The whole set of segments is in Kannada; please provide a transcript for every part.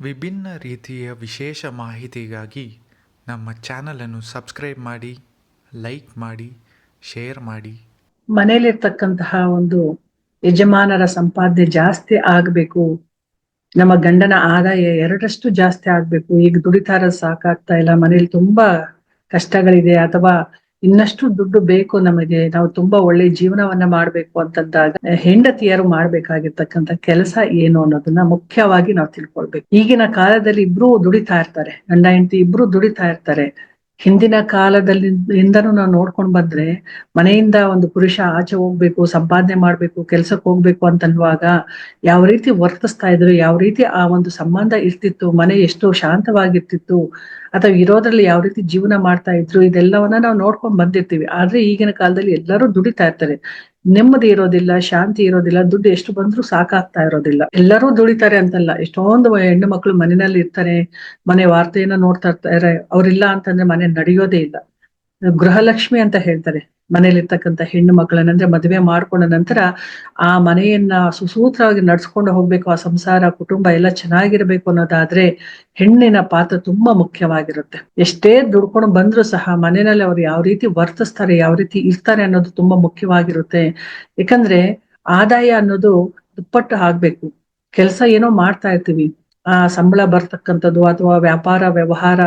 ವಿಭಿನ್ನ ರೀತಿಯ ವಿಶೇಷ ಮಾಹಿತಿಗಾಗಿ ನಮ್ಮ ಚಾನಲನ್ನು ಸಬ್ಸ್ಕ್ರೈಬ್ ಮಾಡಿ, ಲೈಕ್ ಮಾಡಿ, ಶೇರ್ ಮಾಡಿ. ಮನೆಯಲ್ಲಿರ್ತಕ್ಕಂತಹ ಒಂದು ಯಜಮಾನರ ಸಂಪಾದನೆ ಜಾಸ್ತಿ ಆಗಬೇಕು. ನಮ್ಮ ಗಂಡನ ಆದಾಯ ಎರಡರಷ್ಟು ಜಾಸ್ತಿ ಆಗ್ಬೇಕು. ಈಗ ದುಡಿತಾರ ಸಾಕಾಗ್ತಾ ಇಲ್ಲ. ಮನೇಲಿ ತುಂಬಾ ಕಷ್ಟಗಳಿದೆ. ಅಥವಾ ಇನ್ನಷ್ಟು ದುಡ್ಡು ಬೇಕು ನಮಗೆ. ನಾವು ತುಂಬಾ ಒಳ್ಳೆ ಜೀವನವನ್ನ ಮಾಡ್ಬೇಕು ಅಂತಂದಾಗ ಹೆಂಡತಿಯರು ಮಾಡ್ಬೇಕಾಗಿರ್ತಕ್ಕಂಥ ಕೆಲಸ ಏನು ಅನ್ನೋದನ್ನ ಮುಖ್ಯವಾಗಿ ನಾವು ತಿಳ್ಕೊಳ್ಬೇಕು. ಈಗಿನ ಕಾಲದಲ್ಲಿ ಇಬ್ರು ದುಡಿತಾ ಇರ್ತಾರೆ. ಗಂಡ, ಹೆಂಡತಿ ಇಬ್ರು ದುಡಿತಾ ಇರ್ತಾರೆ. ಹಿಂದಿನ ಕಾಲದಲ್ಲಿ ಇಂದನೂ ನಾವು ನೋಡ್ಕೊಂಡ್ ಬಂದ್ರೆ ಮನೆಯಿಂದ ಒಂದು ಪುರುಷ ಆಚೆ ಹೋಗ್ಬೇಕು, ಸಂಪಾದನೆ ಮಾಡ್ಬೇಕು ಕೆಲ್ಸಕ್ಕೆ ಹೋಗ್ಬೇಕು ಅಂತನ್ನುವಾಗ ಯಾವ ರೀತಿ ವರ್ತಿಸ್ತಾ ಇದ್ರು, ಯಾವ ರೀತಿ ಆ ಒಂದು ಸಂಬಂಧ ಇರ್ತಿತ್ತು, ಮನೆ ಎಷ್ಟು ಶಾಂತವಾಗಿರ್ತಿತ್ತು, ಅಥವಾ ಇರೋದ್ರಲ್ಲಿ ಯಾವ ರೀತಿ ಜೀವನ ಮಾಡ್ತಾ ಇದ್ರು, ಇದೆಲ್ಲವನ್ನ ನಾವು ನೋಡ್ಕೊಂಡ್ ಬಂದಿರ್ತೀವಿ. ಆದ್ರೆ ಈಗಿನ ಕಾಲದಲ್ಲಿ ಎಲ್ಲರೂ ದುಡಿತಾ ಇರ್ತಾರೆ. ನೆಮ್ಮದಿ ಇರೋದಿಲ್ಲ, ಶಾಂತಿ ಇರೋದಿಲ್ಲ, ದುಡ್ಡು ಎಷ್ಟು ಬಂದ್ರೂ ಸಾಕಾಗ್ತಾ ಇರೋದಿಲ್ಲ. ಎಲ್ಲರೂ ದುಡಿತಾರೆ ಅಂತಲ್ಲ, ಎಷ್ಟೊಂದು ಹೆಣ್ಣು ಮಕ್ಕಳು ಮನೆಯಲ್ಲಿ ಇರ್ತಾರೆ, ಮನೆ ವಾರ್ತೆಯನ್ನ ನೋಡ್ತಾ ಇರ್ತಾರೆ, ಅವ್ರಿಲ್ಲ ಅಂತಂದ್ರೆ ಮನೆ ನಡೆಯೋದೇ ಇಲ್ಲ. ಗೃಹಲಕ್ಷ್ಮಿ ಅಂತ ಹೇಳ್ತಾರೆ. ಮನೇಲಿ ಇರ್ತಕ್ಕಂಥ ಹೆಣ್ಣು ಮಕ್ಕಳನ್ನ ಅಂದ್ರೆ ಮದುವೆ ಮಾಡ್ಕೊಂಡ ನಂತರ ಆ ಮನೆಯನ್ನ ಸುಸೂತ್ರವಾಗಿ ನಡ್ಸ್ಕೊಂಡು ಹೋಗ್ಬೇಕು, ಆ ಸಂಸಾರ, ಕುಟುಂಬ ಎಲ್ಲ ಚೆನ್ನಾಗಿರ್ಬೇಕು ಅನ್ನೋದಾದ್ರೆ ಹೆಣ್ಣಿನ ಪಾತ್ರ ತುಂಬಾ ಮುಖ್ಯವಾಗಿರುತ್ತೆ. ಎಷ್ಟೇ ದುಡ್ಕೊಂಡು ಬಂದ್ರು ಸಹ ಮನೆಯಲ್ಲಿ ಅವ್ರು ಯಾವ ರೀತಿ ವರ್ತಿಸ್ತಾರೆ, ಯಾವ ರೀತಿ ಇರ್ತಾರೆ ಅನ್ನೋದು ತುಂಬಾ ಮುಖ್ಯವಾಗಿರುತ್ತೆ. ಯಾಕಂದ್ರೆ ಆದಾಯ ಅನ್ನೋದು ದುಪ್ಪಟ್ಟು ಆಗ್ಬೇಕು. ಕೆಲಸ ಏನೋ ಮಾಡ್ತಾ ಇರ್ತೀವಿ. ಆ ಸಂಬಳ ಬರ್ತಕ್ಕಂಥದ್ದು ಅಥವಾ ವ್ಯಾಪಾರ, ವ್ಯವಹಾರ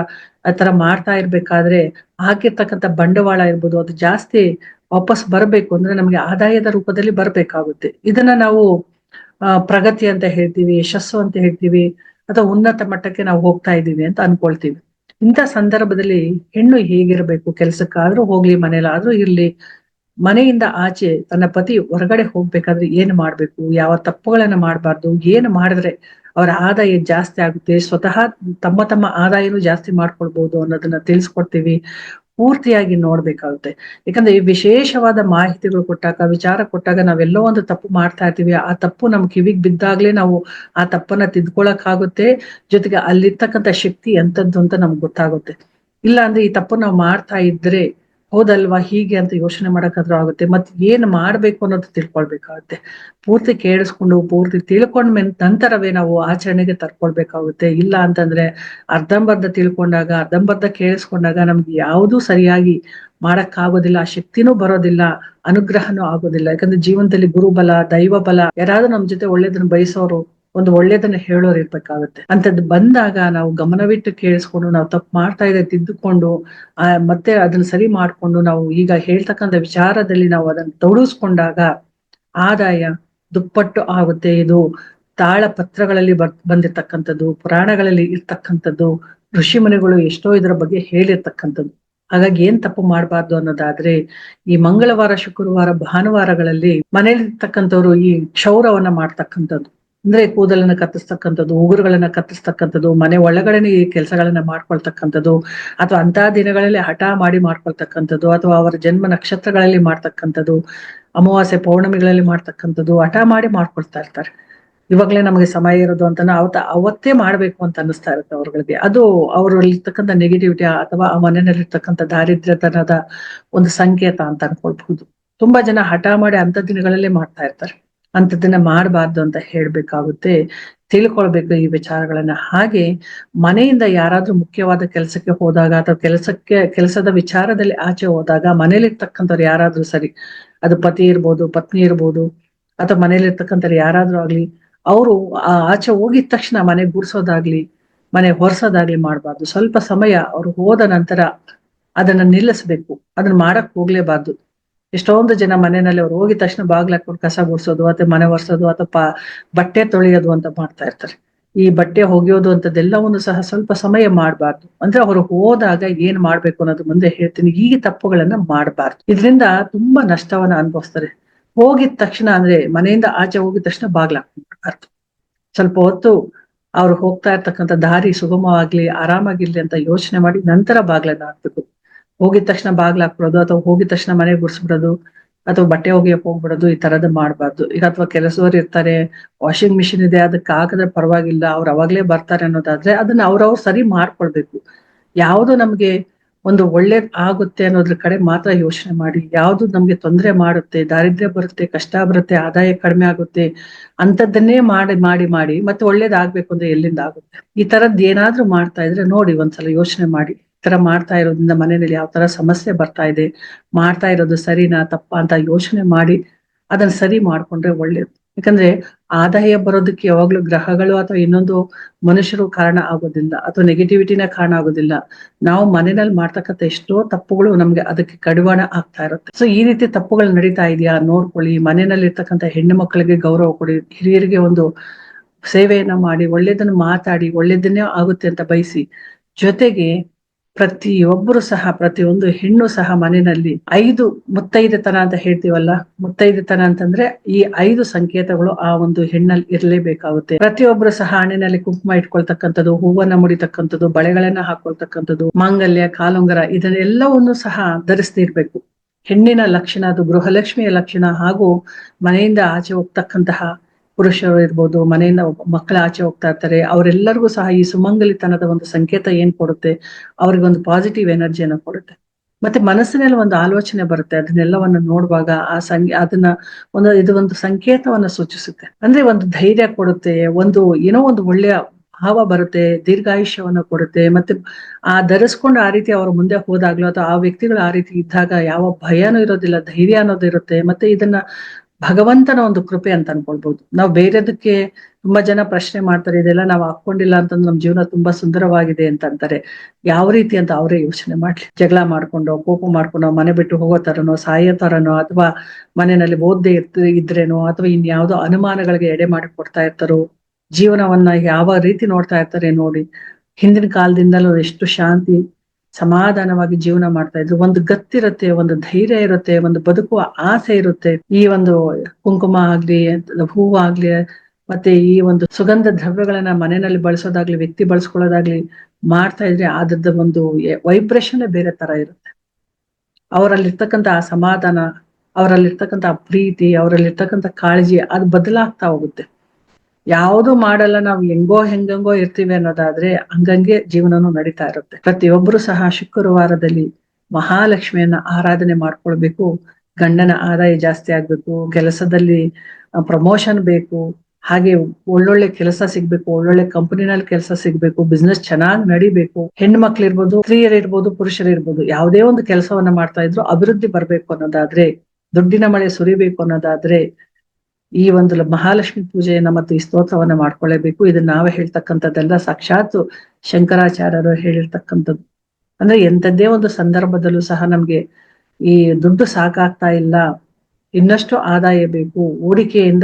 ಆ ತರ ಮಾಡ್ತಾ ಇರ್ಬೇಕಾದ್ರೆ ಹಾಕಿರ್ತಕ್ಕಂಥ ಬಂಡವಾಳ ಇರ್ಬೋದು, ಅದು ಜಾಸ್ತಿ ವಾಪಸ್ ಬರಬೇಕು ಅಂದ್ರೆ ನಮಗೆ ಆದಾಯದ ರೂಪದಲ್ಲಿ ಬರಬೇಕಾಗುತ್ತೆ. ಇದನ್ನ ನಾವು ಪ್ರಗತಿ ಅಂತ ಹೇಳ್ತೀವಿ, ಯಶಸ್ಸು ಅಂತ ಹೇಳ್ತೀವಿ, ಅಥವಾ ಉನ್ನತ ಮಟ್ಟಕ್ಕೆ ನಾವು ಹೋಗ್ತಾ ಇದ್ದೀವಿ ಅಂತ ಅನ್ಕೊಳ್ತೀವಿ. ಇಂಥ ಸಂದರ್ಭದಲ್ಲಿ ಹೆಣ್ಣು ಹೇಗಿರ್ಬೇಕು, ಕೆಲಸಕ್ಕಾದ್ರೂ ಹೋಗ್ಲಿ ಮನೇಲಾದ್ರೂ ಇರ್ಲಿ, ಮನೆಯಿಂದ ಆಚೆ ತನ್ನ ಪತಿ ಹೊರಗಡೆ ಹೋಗ್ಬೇಕಾದ್ರೆ ಏನ್ ಮಾಡ್ಬೇಕು, ಯಾವ ತಪ್ಪುಗಳನ್ನ ಮಾಡಬಾರ್ದು, ಏನ್ ಮಾಡಿದ್ರೆ ಅವರ ಆದಾಯ ಜಾಸ್ತಿ ಆಗುತ್ತೆ. ಸ್ವತಃ ತಮ್ಮ ತಮ್ಮ ಆದಾಯನೂ ಜಾಸ್ತಿ ಮಾಡ್ಕೊಳ್ಬಹುದು ಅನ್ನೋದನ್ನ ತಿಳಿಸ್ಕೊಡ್ತೀವಿ. ಪೂರ್ತಿಯಾಗಿ ನೋಡ್ಬೇಕಾಗುತ್ತೆ. ಯಾಕಂದ್ರೆ ಈ ವಿಶೇಷವಾದ ಮಾಹಿತಿಗಳು ಕೊಟ್ಟಾಗ, ವಿಚಾರ ಕೊಟ್ಟಾಗ ನಾವೆಲ್ಲೋ ಒಂದು ತಪ್ಪು ಮಾಡ್ತಾ ಇರ್ತೀವಿ. ಆ ತಪ್ಪು ನಮ್ ಕಿವಿಗ್ ಬಿದ್ದಾಗ್ಲೇ ನಾವು ಆ ತಪ್ಪನ್ನ ತಿದ್ಕೊಳಕ್ ಆಗುತ್ತೆ ಜೊತೆಗೆ ಅಲ್ಲಿರ್ತಕ್ಕಂಥ ಶಕ್ತಿ ಎಂತದ್ದು ಅಂತ ನಮ್ಗೆ ಗೊತ್ತಾಗುತ್ತೆ. ಇಲ್ಲ ಅಂದ್ರೆ ಈ ತಪ್ಪು ನಾವು ಮಾಡ್ತಾ ಇದ್ರೆ ಹೌದಲ್ವಾ? ಹೀಗೆ ಅಂತ ಯೋಚನೆ ಮಾಡಕ್ಕಾದ್ರೂ ಆಗುತ್ತೆ. ಮತ್ತೆ ಏನ್ ಮಾಡ್ಬೇಕು ಅನ್ನೋದು ತಿಳ್ಕೊಳ್ಬೇಕಾಗುತ್ತೆ. ಪೂರ್ತಿ ಕೇಳಿಸ್ಕೊಂಡು, ಪೂರ್ತಿ ತಿಳ್ಕೊಂಡ್ ಮೇಲೆ ನಂತರವೇ ನಾವು ಆಚರಣೆಗೆ ತರ್ಕೊಳ್ಬೇಕಾಗುತ್ತೆ. ಇಲ್ಲ ಅಂತಂದ್ರೆ ಅರ್ಧಂಬರ್ಧ ತಿಳ್ಕೊಂಡಾಗ, ಅರ್ಧಂಬರ್ಧ ಕೇಳಿಸ್ಕೊಂಡಾಗ ನಮ್ಗೆ ಯಾವುದು ಸರಿಯಾಗಿ ಮಾಡಕ್ಕಾಗೋದಿಲ್ಲ, ಆ ಶಕ್ತಿನೂ ಬರೋದಿಲ್ಲ, ಅನುಗ್ರಹನೂ ಆಗೋದಿಲ್ಲ. ಯಾಕಂದ್ರೆ ಜೀವನದಲ್ಲಿ ಗುರುಬಲ ದೈವ ಬಲ ಯಾರಾದ್ರೂ ನಮ್ ಜೊತೆ ಒಳ್ಳೇದನ್ನ ಬಯಸೋರು ಒಂದು ಒಳ್ಳೇದನ್ನ ಹೇಳೋರು ಇರ್ಬೇಕಾಗುತ್ತೆ. ಅಂತದ್ ಬಂದಾಗ ನಾವು ಗಮನವಿಟ್ಟು ಕೇಳಿಸ್ಕೊಂಡು ನಾವು ತಪ್ಪು ಮಾಡ್ತಾ ಇದೆ ತಿದ್ದುಕೊಂಡು ಮತ್ತೆ ಅದನ್ನ ಸರಿ ಮಾಡ್ಕೊಂಡು ನಾವು ಈಗ ಹೇಳ್ತಕ್ಕಂಥ ವಿಚಾರದಲ್ಲಿ ನಾವು ಅದನ್ನ ತೊಡಗಿಸ್ಕೊಂಡಾಗ ಆದಾಯ ದುಪ್ಪಟ್ಟು ಆಗುತ್ತೆ. ಇದು ತಾಳ ಪತ್ರಗಳಲ್ಲಿ ಬರ್, ಬಂದಿರ್ತಕ್ಕಂಥದ್ದು, ಪುರಾಣಗಳಲ್ಲಿ ಇರ್ತಕ್ಕಂಥದ್ದು, ಋಷಿ ಮನೆಗಳು ಎಷ್ಟೋ ಇದರ ಬಗ್ಗೆ ಹೇಳಿರ್ತಕ್ಕಂಥದ್ದು. ಹಾಗಾಗಿ ಏನ್ ತಪ್ಪು ಮಾಡಬಾರ್ದು ಅನ್ನೋದಾದ್ರೆ, ಈ ಮಂಗಳವಾರ, ಶುಕ್ರವಾರ, ಭಾನುವಾರಗಳಲ್ಲಿ ಮನೇಲಿರ್ತಕ್ಕಂಥವ್ರು ಈ ಕ್ಷೌರವನ್ನ ಮಾಡ್ತಕ್ಕಂಥದ್ದು. ಅಂದ್ರೆ ಕೂದಲನ್ನ ಕತ್ತಿಸ್ತಕ್ಕಂಥದ್ದು ಉಗುರುಗಳನ್ನ ಕತ್ತಿಸ್ತಕ್ಕಂಥದ್ದು ಮನೆ ಒಳಗಡೆನೆ ಈ ಕೆಲಸಗಳನ್ನ ಮಾಡ್ಕೊಳ್ತಕ್ಕಂಥದ್ದು, ಅಥವಾ ಅಂತ ದಿನಗಳಲ್ಲಿ ಹಠ ಮಾಡಿ ಮಾಡ್ಕೊಳ್ತಕ್ಕಂಥದ್ದು, ಅಥವಾ ಅವರ ಜನ್ಮ ನಕ್ಷತ್ರಗಳಲ್ಲಿ ಮಾಡ್ತಕ್ಕಂಥದ್ದು, ಅಮಾವಾಸ್ಯೆ ಪೌರ್ಣಮಿಗಳಲ್ಲಿ ಮಾಡ್ತಕ್ಕಂಥದ್ದು, ಹಠ ಮಾಡಿ ಮಾಡ್ಕೊಳ್ತಾ ಇರ್ತಾರೆ. ಇವಾಗ್ಲೇ ನಮಗೆ ಸಮಯ ಇರೋದು ಅಂತ ಅವತ್ತ, ಅವತ್ತೇ ಮಾಡ್ಬೇಕು ಅಂತ ಅನ್ನಿಸ್ತಾ ಇರುತ್ತೆ ಅವ್ರಗಳಿಗೆ. ಅದು ಅವರಲ್ಲಿರ್ತಕ್ಕಂಥ ನೆಗೆಟಿವಿಟಿ ಅಥವಾ ಆ ಮನೆಯಲ್ಲಿರ್ತಕ್ಕಂಥ ದಾರಿದ್ರ್ಯತನದ ಒಂದು ಸಂಕೇತ ಅಂತ ಅನ್ಕೊಳ್ಬಹುದು. ತುಂಬಾ ಜನ ಹಠ ಮಾಡಿ ಅಂತ ದಿನಗಳಲ್ಲೇ ಮಾಡ್ತಾ ಇರ್ತಾರೆ. ಅಂತದನ್ನ ಮಾಡಬಾರ್ದು ಅಂತ ಹೇಳ್ಬೇಕಾಗುತ್ತೆ. ತಿಳ್ಕೊಳ್ಬೇಕು ಈ ವಿಚಾರಗಳನ್ನ. ಹಾಗೆ ಮನೆಯಿಂದ ಯಾರಾದ್ರೂ ಮುಖ್ಯವಾದ ಕೆಲಸಕ್ಕೆ ಹೋದಾಗ ಅಥವಾ ಕೆಲಸಕ್ಕೆ, ಕೆಲಸದ ವಿಚಾರದಲ್ಲಿ ಆಚೆ ಹೋದಾಗ ಮನೇಲಿರ್ತಕ್ಕಂಥವ್ರು ಯಾರಾದ್ರೂ ಸರಿ, ಅದು ಪತಿ ಇರ್ಬೋದು, ಪತ್ನಿ ಇರ್ಬೋದು, ಅಥವಾ ಮನೇಲಿರ್ತಕ್ಕಂಥವ್ರು ಯಾರಾದ್ರೂ ಆಗ್ಲಿ, ಅವರು ಆಚೆ ಹೋಗಿದ ತಕ್ಷಣ ಮನೆ ಗುಡ್ಸೋದಾಗ್ಲಿ, ಮನೆ ಹೊರ್ಸೋದಾಗ್ಲಿ ಮಾಡಬಾರ್ದು. ಸ್ವಲ್ಪ ಸಮಯ ಅವ್ರು ಹೋದ ನಂತರ ಅದನ್ನ ನಿಲ್ಲಿಸ್ಬೇಕು. ಅದನ್ನ ಮಾಡಕ್ ಹೋಗ್ಲೇಬಾರ್ದು. ಎಷ್ಟೊಂದು ಜನ ಮನೆಯಲ್ಲಿ ಅವ್ರು ಹೋಗಿದ ತಕ್ಷಣ ಬಾಗ್ಲ ಹಾಕೊಂಡು ಕಸ ಗುಡ್ಸೋದು, ಅಥವಾ ಮನೆ ಒರೆಸೋದು, ಅಥವಾ ಬಟ್ಟೆ ತೊಳೆಯೋದು ಅಂತ ಮಾಡ್ತಾ ಇರ್ತಾರೆ. ಈ ಬಟ್ಟೆ ಒಗೆಯೋದು ಅಂತದೆಲ್ಲವನ್ನು ಸಹ ಸ್ವಲ್ಪ ಸಮಯ ಮಾಡಬಾರ್ದು. ಅಂದ್ರೆ ಅವರು ಹೋದಾಗ ಏನ್ ಮಾಡ್ಬೇಕು ಅನ್ನೋದು ಮುಂದೆ ಹೇಳ್ತೀನಿ. ಈ ತಪ್ಪುಗಳನ್ನ ಮಾಡಬಾರ್ದು. ಇದರಿಂದ ತುಂಬಾ ನಷ್ಟವನ್ನ ಅನುಭವಿಸ್ತಾರೆ. ಹೋಗಿದ ತಕ್ಷಣ ಅಂದ್ರೆ ಮನೆಯಿಂದ ಆಚೆ ಹೋಗಿದ ತಕ್ಷಣ ಬಾಗ್ಲ ಹಾಕ್ಬಿಡ್ಬಾರ್ದು ಸ್ವಲ್ಪ ಹೊತ್ತು ಅವ್ರು ಹೋಗ್ತಾ ಇರ್ತಕ್ಕಂಥ ದಾರಿ ಸುಗಮವಾಗ್ಲಿ, ಆರಾಮಾಗಿರ್ಲಿ ಅಂತ ಯೋಚನೆ ಮಾಡಿ ನಂತರ ಬಾಗ್ಲನ್ನ ಹಾಕ್ಬೇಕು. ಹೋಗಿದ ತಕ್ಷಣ ಬಾಗ್ಲ ಹಾಕ್ಬಿಡೋದು, ಅಥವಾ ಹೋಗಿದ ತಕ್ಷಣ ಮನೆ ಗುಡಿಸ್ಬಿಡೋದು, ಅಥವಾ ಬಟ್ಟೆ ಒಗೆಯಕ್ ಹೋಗ್ಬಿಡೋದು, ಈ ತರದ್ ಮಾಡಬಾರ್ದು. ಈಗ ಅಥವಾ ಕೆಲಸದವ್ರು ಇರ್ತಾರೆ ವಾಷಿಂಗ್ ಮಿಷಿನ್ ಇದೆ ಅದಕ್ಕೆ ಹಾಕಿದ್ರೆ ಪರವಾಗಿಲ್ಲ, ಅವ್ರು ಅವಾಗ್ಲೇ ಬರ್ತಾರೆ ಅನ್ನೋದಾದ್ರೆ ಅದನ್ನ ಅವ್ರವ್ರು ಸರಿ ಮಾಡ್ಕೊಳ್ಬೇಕು. ಯಾವುದು ನಮ್ಗೆ ಒಂದು ಒಳ್ಳೇದ್ ಆಗುತ್ತೆ ಅನ್ನೋದ್ರ ಕಡೆ ಮಾತ್ರ ಯೋಚನೆ ಮಾಡಿ. ಯಾವ್ದು ನಮ್ಗೆ ತೊಂದರೆ ಮಾಡುತ್ತೆ, ದಾರಿದ್ರ್ಯ ಬರುತ್ತೆ, ಕಷ್ಟ ಬರುತ್ತೆ, ಆದಾಯ ಕಡಿಮೆ ಆಗುತ್ತೆ ಅಂತದ್ದನ್ನೇ ಮಾಡಿ ಮಾಡಿ ಮಾಡಿ, ಮತ್ತೆ ಒಳ್ಳೇದಾಗ್ಬೇಕು ಅಂದ್ರೆ ಎಲ್ಲಿಂದ ಆಗುತ್ತೆ? ಈ ತರದ್ ಏನಾದ್ರೂ ಮಾಡ್ತಾ ಇದ್ರೆ ನೋಡಿ ಒಂದ್ಸಲ ಯೋಚನೆ ಮಾಡಿ. ತರ ಮಾಡ್ತಾ ಇರೋದ್ರಿಂದ ಮನೆಯಲ್ಲಿ ಯಾವ ತರ ಸಮಸ್ಯೆ ಬರ್ತಾ ಇದೆ, ಮಾಡ್ತಾ ಇರೋದು ಸರಿನಾ ತಪ್ಪಾ ಅಂತ ಯೋಚನೆ ಮಾಡಿ ಅದನ್ನ ಸರಿ ಮಾಡ್ಕೊಂಡ್ರೆ ಒಳ್ಳೇದು. ಯಾಕಂದ್ರೆ ಆದಾಯ ಬರೋದಕ್ಕೆ ಯಾವಾಗ್ಲೂ ಗ್ರಹಗಳು ಅಥವಾ ಇನ್ನೊಂದು ಮನುಷ್ಯರು ಕಾರಣ ಆಗೋದಿಲ್ಲ ಅಥವಾ ನೆಗೆಟಿವಿಟಿನ ಕಾರಣ ಆಗೋದಿಲ್ಲ. ನಾವು ಮನೆಯಲ್ಲಿ ಮಾಡ್ತಕ್ಕಂಥ ಎಷ್ಟೋ ತಪ್ಪುಗಳು ನಮ್ಗೆ ಅದಕ್ಕೆ ಕಡಿವಾಣ ಆಗ್ತಾ ಇರುತ್ತೆ. ಸೊ ಈ ರೀತಿ ತಪ್ಪುಗಳು ನಡೀತಾ ಇದೆಯಾ ನೋಡ್ಕೊಳ್ಳಿ. ಮನೆಯಲ್ಲಿ ಇರ್ತಕ್ಕಂಥ ಹೆಣ್ಣು ಮಕ್ಕಳಿಗೆ ಗೌರವ ಕೊಡಿ. ಹಿರಿಯರಿಗೆ ಒಂದು ಸೇವೆಯನ್ನ ಮಾಡಿ, ಒಳ್ಳೇದನ್ನು ಮಾತಾಡಿ, ಒಳ್ಳೇದನ್ನೇ ಆಗುತ್ತೆ ಅಂತ ಬಯಸಿ. ಜೊತೆಗೆ ಪ್ರತಿಯೊಬ್ಬರು ಸಹ, ಪ್ರತಿಯೊಂದು ಹೆಣ್ಣು ಸಹ ಮನೆಯಲ್ಲಿ ಐದು ಮುತ್ತೈದೆತನ ಅಂತ ಹೇಳ್ತೀವಲ್ಲ, ಮುತ್ತೈದೆತನ ಅಂತಂದ್ರೆ ಈ ಐದು ಸಂಕೇತಗಳು ಆ ಒಂದು ಹೆಣ್ಣಲ್ಲಿ ಇರಲೇಬೇಕಾಗುತ್ತೆ. ಪ್ರತಿಯೊಬ್ಬರು ಸಹ ಹಣ್ಣಿನಲ್ಲಿ ಕುಂಕುಮ ಇಟ್ಕೊಳ್ತಕ್ಕಂಥದ್ದು, ಹೂವನ್ನ ಮುಡಿತಕ್ಕಂಥದ್ದು, ಬಳೆಗಳನ್ನ ಹಾಕೊಳ್ತಕ್ಕಂಥದ್ದು, ಮಾಂಗಲ್ಯ, ಕಾಲುಂಗರ ಇದನ್ನೆಲ್ಲವನ್ನು ಸಹ ಧರಿಸ್ತಿರ್ಬೇಕು. ಹೆಣ್ಣಿನ ಲಕ್ಷಣ ಅದು ಗೃಹಲಕ್ಷ್ಮಿಯ ಲಕ್ಷಣ ಹಾಗೂ ಮನೆಯಿಂದ ಆಚೆ ಹೋಗ್ತಕ್ಕಂತಹ ಪುರುಷರು ಇರ್ಬೋದು, ಮನೆಯಿಂದ ಮಕ್ಕಳ ಆಚೆ ಹೋಗ್ತಾ ಇರ್ತಾರೆ, ಅವರೆಲ್ಲರಿಗೂ ಸಹ ಈ ಸುಮಂಗಲಿತನದ ಒಂದು ಸಂಕೇತ ಏನ್ ಕೊಡುತ್ತೆ? ಅವ್ರಿಗೆ ಒಂದು ಪಾಸಿಟಿವ್ ಎನರ್ಜಿಯನ್ನು ಕೊಡುತ್ತೆ. ಮತ್ತೆ ಮನಸ್ಸಿನಲ್ಲಿ ಒಂದು ಆಲೋಚನೆ ಬರುತ್ತೆ, ಅದನ್ನೆಲ್ಲವನ್ನ ನೋಡುವಾಗ ಆ ಸಂ ಅದನ್ನ ಒಂದು, ಇದು ಒಂದು ಸಂಕೇತವನ್ನ ಸೂಚಿಸುತ್ತೆ. ಅಂದ್ರೆ ಒಂದು ಧೈರ್ಯ ಕೊಡುತ್ತೆ, ಒಂದು, ಏನೋ ಒಂದು ಒಳ್ಳೆಯ ಭಾವ ಬರುತ್ತೆ, ದೀರ್ಘಾಯುಷ್ಯವನ್ನು ಕೊಡುತ್ತೆ, ಮತ್ತೆ ಆ ಧರಿಸ್ಕೊಂಡು ಆ ರೀತಿ ಅವ್ರ ಮುಂದೆ ಹೋದಾಗ್ಲೂ ಅಥವಾ ಆ ವ್ಯಕ್ತಿಗಳು ಆ ರೀತಿ ಇದ್ದಾಗ ಯಾವ ಭಯನೂ ಇರೋದಿಲ್ಲ, ಧೈರ್ಯ ಅನ್ನೋದು ಇರುತ್ತೆ. ಮತ್ತೆ ಇದನ್ನ ಭಗವಂತನ ಒಂದು ಕೃಪೆ ಅಂತ ಅನ್ಕೊಳ್ಬಹುದು ನಾವು ಬೇರೆದಕ್ಕೆ ತುಂಬಾ ಜನ ಪ್ರಶ್ನೆ ಮಾಡ್ತಾರೆ, ಇದೆಲ್ಲ ನಾವು ಹಾಕೊಂಡಿಲ್ಲ ಅಂತಂದ್ರೆ ನಮ್ ಜೀವನ ತುಂಬಾ ಸುಂದರವಾಗಿದೆ ಅಂತ ಅಂತಾರೆ. ಯಾವ ರೀತಿ ಅಂತ ಅವರೇ ಯೋಚನೆ ಮಾಡ್ಲಿ. ಜಗಳ ಮಾಡ್ಕೊಂಡು, ಕೋಪ ಮಾಡ್ಕೊಂಡು, ಮನೆ ಬಿಟ್ಟು ಹೋಗೋ ತರನೋ, ಸಾಯೋ ತರನೋ, ಅಥವಾ ಮನೆಯಲ್ಲಿ ಓದ್ದೆ ಇರ್ತ, ಇದ್ರೇನೋ, ಅಥವಾ ಇನ್ಯಾವುದೋ ಅನುಮಾನಗಳಿಗೆ ಎಡೆ ಮಾಡಿ ಕೊಡ್ತಾ ಇರ್ತಾರೋ, ಜೀವನವನ್ನ ಯಾವ ರೀತಿ ನೋಡ್ತಾ ಇರ್ತಾರೆ ನೋಡಿ. ಹಿಂದಿನ ಕಾಲದಿಂದಲೂ ಎಷ್ಟು ಶಾಂತಿ ಸಮಾಧಾನವಾಗಿ ಜೀವನ ಮಾಡ್ತಾ ಇದ್ರು. ಒಂದು ಗತ್ತಿರುತ್ತೆ, ಒಂದು ಧೈರ್ಯ ಇರುತ್ತೆ, ಒಂದು ಬದುಕುವ ಆಸೆ ಇರುತ್ತೆ. ಈ ಒಂದು ಕುಂಕುಮ ಆಗ್ಲಿ ಹೂವಾಗ್ಲಿ ಮತ್ತೆ ಈ ಒಂದು ಸುಗಂಧ ದ್ರವ್ಯಗಳನ್ನ ಮನೆಯಲ್ಲಿ ಬಳಸೋದಾಗ್ಲಿ, ವ್ಯಕ್ತಿ ಬಳಸ್ಕೊಳ್ಳೋದಾಗ್ಲಿ ಮಾಡ್ತಾ ಇದ್ರೆ ಅದ್ರದ್ದು ಒಂದು ವೈಬ್ರೇಷನ್ ಬೇರೆ ತರ ಇರುತ್ತೆ. ಅವರಲ್ಲಿರ್ತಕ್ಕಂಥ ಆ ಸಮಾಧಾನ ಅವರಲ್ಲಿರ್ತಕ್ಕಂತ ಪ್ರೀತಿ ಅವರಲ್ಲಿರ್ತಕ್ಕಂತ ಕಾಳಜಿ, ಅದು ಬದಲಾಗ್ತಾ ಹೋಗುತ್ತೆ. ಯಾವುದು ಮಾಡಲ್ಲ, ನಾವು ಹೆಂಗೋ ಹೆಂಗಂಗೋ ಇರ್ತೀವಿ ಅನ್ನೋದಾದ್ರೆ ಹಂಗಂಗೆ ಜೀವನನು ನಡೀತಾ ಇರುತ್ತೆ. ಪ್ರತಿಯೊಬ್ಬರು ಸಹ ಶುಕ್ರವಾರದಲ್ಲಿ ಮಹಾಲಕ್ಷ್ಮಿಯನ್ನ ಆರಾಧನೆ ಮಾಡ್ಕೊಳ್ಬೇಕು, ಗಂಡನ ಆದಾಯ ಜಾಸ್ತಿ ಆಗ್ಬೇಕು, ಕೆಲಸದಲ್ಲಿ ಪ್ರಮೋಷನ್ ಬೇಕು, ಹಾಗೆ ಒಳ್ಳೊಳ್ಳೆ ಕೆಲಸ ಸಿಗ್ಬೇಕು, ಒಳ್ಳೊಳ್ಳೆ ಕಂಪನಿನಲ್ಲಿ ಕೆಲಸ ಸಿಗ್ಬೇಕು ಬಿಸ್ನೆಸ್ ಚೆನ್ನಾಗಿ ನಡಿಬೇಕು. ಹೆಣ್ಣು ಮಕ್ಳು ಇರ್ಬೋದು, ಸ್ತ್ರೀಯರು ಇರ್ಬೋದು, ಪುರುಷರು ಇರ್ಬೋದು, ಯಾವುದೇ ಒಂದು ಕೆಲಸವನ್ನ ಮಾಡ್ತಾ ಇದ್ರು ಅಭಿವೃದ್ಧಿ ಬರ್ಬೇಕು ಅನ್ನೋದಾದ್ರೆ, ದುಡ್ಡಿನ ಮಳೆ ಸುರಿಬೇಕು ಅನ್ನೋದಾದ್ರೆ ಈ ಒಂದು ಮಹಾಲಕ್ಷ್ಮಿ ಪೂಜೆಯನ್ನ ಮತ್ತು ಈ ಸ್ತೋತ್ರವನ್ನ ಮಾಡ್ಕೊಳ್ಳೇಬೇಕು. ಇದನ್ನ ನಾವೇ ಹೇಳ್ತಕ್ಕಂಥದ್ದೆಲ್ಲ ಸಾಕ್ಷಾತ್ ಶಂಕರಾಚಾರ್ಯರು ಹೇಳಿರ್ತಕ್ಕಂಥದ್ದು. ಅಂದ್ರೆ ಎಂಥದ್ದೇ ಒಂದು ಸಂದರ್ಭದಲ್ಲೂ ಸಹ ನಮ್ಗೆ ಈ ದುಡ್ಡು ಸಾಕಾಗ್ತಾ ಇಲ್ಲ, ಇನ್ನಷ್ಟು ಆದಾಯ ಬೇಕು, ಹೂಡಿಕೆಯಿಂದ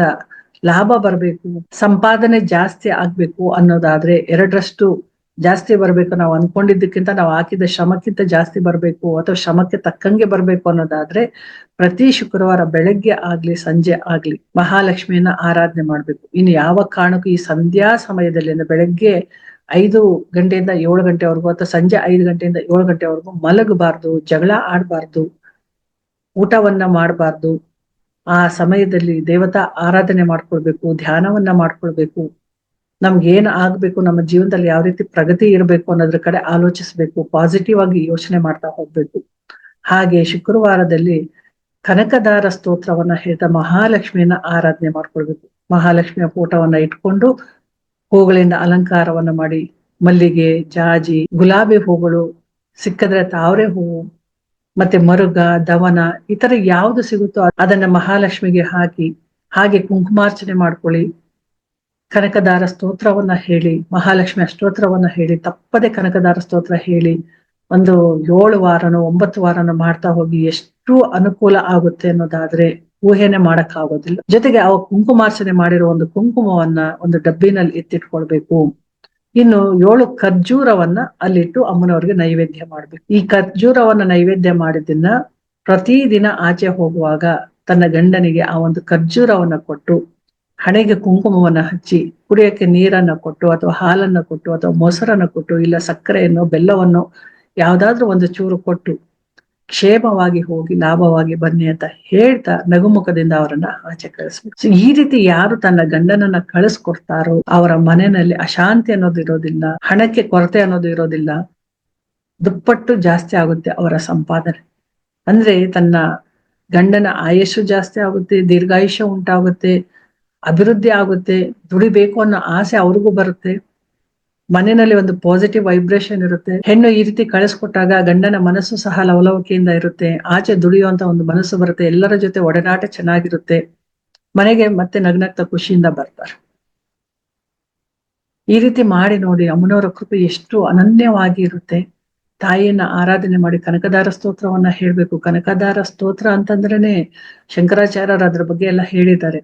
ಲಾಭ ಬರಬೇಕು, ಸಂಪಾದನೆ ಜಾಸ್ತಿ ಆಗ್ಬೇಕು ಅನ್ನೋದಾದ್ರೆ ಎರಡರಷ್ಟು ಜಾಸ್ತಿ ಬರ್ಬೇಕು ನಾವು ಅನ್ಕೊಂಡಿದ್ದಕ್ಕಿಂತ ನಾವು ಹಾಕಿದ ಶ್ರಮಕ್ಕಿಂತ ಜಾಸ್ತಿ ಬರ್ಬೇಕು ಅಥವಾ ಶ್ರಮಕ್ಕೆ ತಕ್ಕಂಗೆ ಬರ್ಬೇಕು ಅನ್ನೋದಾದ್ರೆ ಪ್ರತಿ ಶುಕ್ರವಾರ ಬೆಳಗ್ಗೆ ಆಗ್ಲಿ, ಸಂಜೆ ಆಗ್ಲಿ ಮಹಾಲಕ್ಷ್ಮಿಯನ್ನ ಆರಾಧನೆ ಮಾಡ್ಬೇಕು. ಇನ್ನು ಯಾವ ಕಾರಣಕ್ಕೂ ಈ ಸಂಧ್ಯಾ ಸಮಯದಲ್ಲಿ ಅಂದ್ರೆ ಬೆಳಗ್ಗೆ ಐದು ಗಂಟೆಯಿಂದ ಏಳು ಗಂಟೆವರೆಗೂ ಅಥವಾ ಸಂಜೆ ಐದು ಗಂಟೆಯಿಂದ ಏಳು ಗಂಟೆವರೆಗೂ ಮಲಗಬಾರ್ದು, ಜಗಳ ಆಡ್ಬಾರ್ದು, ಊಟವನ್ನ ಮಾಡಬಾರ್ದು, ಆ ಸಮಯದಲ್ಲಿ ದೇವತಾ ಆರಾಧನೆ ಮಾಡ್ಕೊಳ್ಬೇಕು, ಧ್ಯಾನವನ್ನ ಮಾಡ್ಕೊಳ್ಬೇಕು. ನಮ್ಗೆ ಏನ್ ಆಗ್ಬೇಕು, ನಮ್ಮ ಜೀವನದಲ್ಲಿ ಯಾವ ರೀತಿ ಪ್ರಗತಿ ಇರಬೇಕು ಅನ್ನೋದ್ರ ಕಡೆ ಆಲೋಚಿಸ್ಬೇಕು ಪಾಸಿಟಿವ್ ಆಗಿ ಯೋಚನೆ ಮಾಡ್ತಾ ಹೋಗ್ಬೇಕು. ಹಾಗೆ ಶುಕ್ರವಾರದಲ್ಲಿ ಕನಕದಾರ ಸ್ತೋತ್ರವನ್ನ ಹೇಳ್ತಾ ಮಹಾಲಕ್ಷ್ಮಿಯನ್ನ ಆರಾಧನೆ ಮಾಡ್ಕೊಳ್ಬೇಕು. ಮಹಾಲಕ್ಷ್ಮಿಯ ಫೋಟೋವನ್ನ ಇಟ್ಕೊಂಡು ಹೂಗಳಿಂದ ಅಲಂಕಾರವನ್ನ ಮಾಡಿ, ಮಲ್ಲಿಗೆ, ಜಾಜಿ, ಗುಲಾಬಿ ಹೂಗಳು, ಸಿಕ್ಕದ್ರೆ ತಾವರೆ ಹೂವು ಮತ್ತೆ ಮರುಗ, ದವನ, ಈ ತರ ಯಾವ್ದು ಸಿಗುತ್ತೋ ಅದನ್ನ ಮಹಾಲಕ್ಷ್ಮಿಗೆ ಹಾಕಿ, ಹಾಗೆ ಕುಂಕುಮಾರ್ಚನೆ ಮಾಡ್ಕೊಳ್ಳಿ. ಕನಕದಾರ ಸ್ತೋತ್ರವನ್ನ ಹೇಳಿ, ಮಹಾಲಕ್ಷ್ಮಿ ಅಷ್ಟೋತ್ರವನ್ನ ಹೇಳಿ, ತಪ್ಪದೆ ಕನಕದಾರ ಸ್ತೋತ್ರ ಹೇಳಿ, ಒಂದು ಏಳು ವಾರನೋ ಒಂಬತ್ತು ವಾರನೋ ಮಾಡ್ತಾ ಹೋಗಿ ಎಷ್ಟು ಅನುಕೂಲ ಆಗುತ್ತೆ ಅನ್ನೋದಾದ್ರೆ ಊಹೆನೆ ಮಾಡಕ್ ಆಗೋದಿಲ್ಲ ಜೊತೆಗೆ ಅವ ಕುಂಕುಮಾರ್ಚನೆ ಮಾಡಿರೋ ಒಂದು ಕುಂಕುಮವನ್ನ ಒಂದು ಡಬ್ಬಿನಲ್ಲಿ ಎತ್ತಿಟ್ಕೊಳ್ಬೇಕು. ಇನ್ನು ಏಳು ಖರ್ಜೂರವನ್ನ ಅಲ್ಲಿಟ್ಟು ಅಮ್ಮನವ್ರಿಗೆ ನೈವೇದ್ಯ ಮಾಡ್ಬೇಕು. ಈ ಖರ್ಜೂರವನ್ನ ನೈವೇದ್ಯ ಮಾಡಿದ್ದನ್ನ ಪ್ರತಿದಿನ ಆಚೆ ಹೋಗುವಾಗ ತನ್ನ ಗಂಡನಿಗೆ ಆ ಒಂದು ಖರ್ಜೂರವನ್ನ ಕೊಟ್ಟು ಹಣೆಗೆ ಕುಂಕುಮವನ್ನ ಹಚ್ಚಿ ಕುಡಿಯಕ್ಕೆ ನೀರನ್ನ ಕೊಟ್ಟು ಅಥವಾ ಹಾಲನ್ನ ಕೊಟ್ಟು ಅಥವಾ ಮೊಸರನ್ನ ಕೊಟ್ಟು ಇಲ್ಲ ಸಕ್ಕರೆಯನ್ನು ಬೆಲ್ಲವನ್ನು ಯಾವ್ದಾದ್ರೂ ಒಂದು ಚೂರು ಕೊಟ್ಟು ಕ್ಷೇಮವಾಗಿ ಹೋಗಿ ಲಾಭವಾಗಿ ಬನ್ನಿ ಅಂತ ಹೇಳ್ತಾ ನಗುಮುಖದಿಂದ ಅವರನ್ನ ಆಚೆ ಕಳಿಸ್ಬೇಕು. ಈ ರೀತಿ ಯಾರು ತನ್ನ ಗಂಡನನ್ನ ಕಳಿಸ್ಕೊಡ್ತಾರೋ ಅವರ ಮನೆಯಲ್ಲಿ ಅಶಾಂತಿ ಅನ್ನೋದು ಇರೋದಿಲ್ಲ, ಹಣಕ್ಕೆ ಕೊರತೆ ಅನ್ನೋದು ಇರೋದಿಲ್ಲ, ದುಪ್ಪಟ್ಟು ಜಾಸ್ತಿ ಆಗುತ್ತೆ ಅವರ ಸಂಪಾದನೆ. ಅಂದ್ರೆ ತನ್ನ ಗಂಡನ ಆಯಸ್ಸು ಜಾಸ್ತಿ ಆಗುತ್ತೆ, ದೀರ್ಘಾಯುಷ್ಯ ಉಂಟಾಗುತ್ತೆ ಅಭಿವೃದ್ಧಿ ಆಗುತ್ತೆ, ದುಡಿಬೇಕು ಅನ್ನೋ ಆಸೆ ಅವ್ರಿಗೂ ಬರುತ್ತೆ. ಮನೆಯಲ್ಲಿ ಒಂದು ಪಾಸಿಟಿವ್ ವೈಬ್ರೇಷನ್ ಇರುತ್ತೆ. ಹೆಣ್ಣು ಈ ರೀತಿ ಕಳಿಸ್ಕೊಟ್ಟಾಗ ಗಂಡನ ಮನಸ್ಸು ಸಹ ಲವಲವಿಕೆಯಿಂದ ಇರುತ್ತೆ. ಆಚೆ ದುಡಿಯುವಂತ ಒಂದು ಮನಸ್ಸು ಬರುತ್ತೆ. ಎಲ್ಲರ ಜೊತೆ ಒಡನಾಟ ಚೆನ್ನಾಗಿರುತ್ತೆ. ಮನೆಗೆ ಮತ್ತೆ ನಗ್ನಗ್ತ ಖುಷಿಯಿಂದ ಬರ್ತಾರೆ. ಈ ರೀತಿ ಮಾಡಿ ನೋಡಿ ಅಮ್ಮನವರ ಕೃಪೆ ಎಷ್ಟು ಅನನ್ಯವಾಗಿ ಇರುತ್ತೆ. ತಾಯಿಯನ್ನ ಆರಾಧನೆ ಮಾಡಿ ಕನಕದಾರ ಸ್ತೋತ್ರವನ್ನ ಹೇಳ್ಬೇಕು. ಕನಕದಾರ ಸ್ತೋತ್ರ ಅಂತಂದ್ರೇನೆ ಶಂಕರಾಚಾರ್ಯರು ಅದ್ರ ಬಗ್ಗೆ ಎಲ್ಲ ಹೇಳಿದ್ದಾರೆ.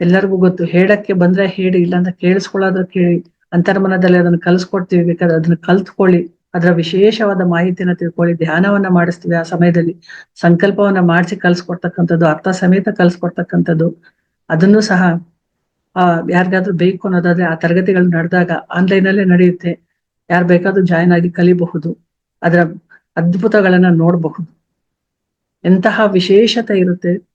ಎಲ್ಲರಿಗೂ ಗೊತ್ತು. ಹೇಳಕ್ಕೆ ಬಂದ್ರೆ ಹೇಳಿ, ಇಲ್ಲಾಂದ್ರೆ ಕೇಳಿಸ್ಕೊಳ್ಳೋದ್ರ ಕೇಳಿ. ಅಂತರ್ಮನದಲ್ಲಿ ಅದನ್ನ ಕಲ್ಸ್ಕೊಡ್ತೀವಿ. ಬೇಕಾದ್ರೆ ಅದನ್ನ ಕಲ್ತ್ಕೊಳ್ಳಿ. ಅದರ ವಿಶೇಷವಾದ ಮಾಹಿತಿಯನ್ನ ತಿಳ್ಕೊಳ್ಳಿ. ಧ್ಯಾನವನ್ನ ಮಾಡಿಸ್ತೀವಿ ಆ ಸಮಯದಲ್ಲಿ. ಸಂಕಲ್ಪವನ್ನ ಮಾಡಿಸಿ ಕಲ್ಸ್ಕೊಡ್ತಕ್ಕಂಥದ್ದು, ಅರ್ಥ ಸಮೇತ ಕಲ್ಸ್ಕೊಡ್ತಕ್ಕಂಥದ್ದು. ಅದನ್ನು ಸಹ, ಆ, ಯಾರಿಗಾದ್ರೂ ಬೇಕು ಅನ್ನೋದಾದ್ರೆ ಆ ತರಗತಿಗಳು ನಡೆದಾಗ ಆನ್ಲೈನ್ ಅಲ್ಲೇ ನಡೆಯುತ್ತೆ. ಯಾರು ಬೇಕಾದ್ರೂ ಜಾಯಿನ್ ಆಗಿ ಕಲಿಬಹುದು. ಅದರ ಅದ್ಭುತಗಳನ್ನ ನೋಡಬಹುದು. ಎಂತಹ ವಿಶೇಷತೆ ಇರುತ್ತೆ.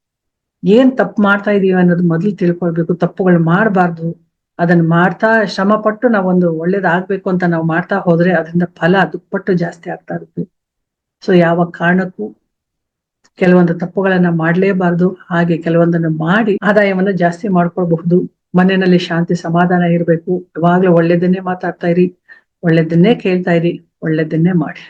ಏನ್ ತಪ್ಪು ಮಾಡ್ತಾ ಇದೀವಿ ಅನ್ನೋದು ಮೊದಲು ತಿಳ್ಕೊಳ್ಬೇಕು, ತಪ್ಪುಗಳು ಮಾಡಬಾರ್ದು. ಅದನ್ನ ಮಾಡ್ತಾ ಶ್ರಮ ಪಟ್ಟು ನಾವೊಂದು ಒಳ್ಳೇದಾಗ್ಬೇಕು ಅಂತ ನಾವು ಮಾಡ್ತಾ ಹೋದ್ರೆ ಅದರಿಂದ ಫಲ ದುಪ್ಪಟ್ಟು ಜಾಸ್ತಿ ಆಗ್ತಾ ಇರುತ್ತೆ. ಸೊ ಯಾವ ಕಾರಣಕ್ಕೂ ಕೆಲವೊಂದು ತಪ್ಪುಗಳನ್ನ ಮಾಡ್ಲೇಬಾರ್ದು. ಹಾಗೆ ಕೆಲವೊಂದನ್ನು ಮಾಡಿ ಆದಾಯವನ್ನ ಜಾಸ್ತಿ ಮಾಡ್ಕೊಳ್ಬಹುದು. ಮನೆಯಲ್ಲಿ ಶಾಂತಿ ಸಮಾಧಾನ ಇರಬೇಕು. ಯಾವಾಗ್ಲೂ ಒಳ್ಳೇದನ್ನೇ ಮಾತಾಡ್ತಾ ಇರಿ, ಒಳ್ಳೇದನ್ನೇ ಕೇಳ್ತಾ ಇರಿ, ಒಳ್ಳೇದನ್ನೇ ಮಾಡಿ.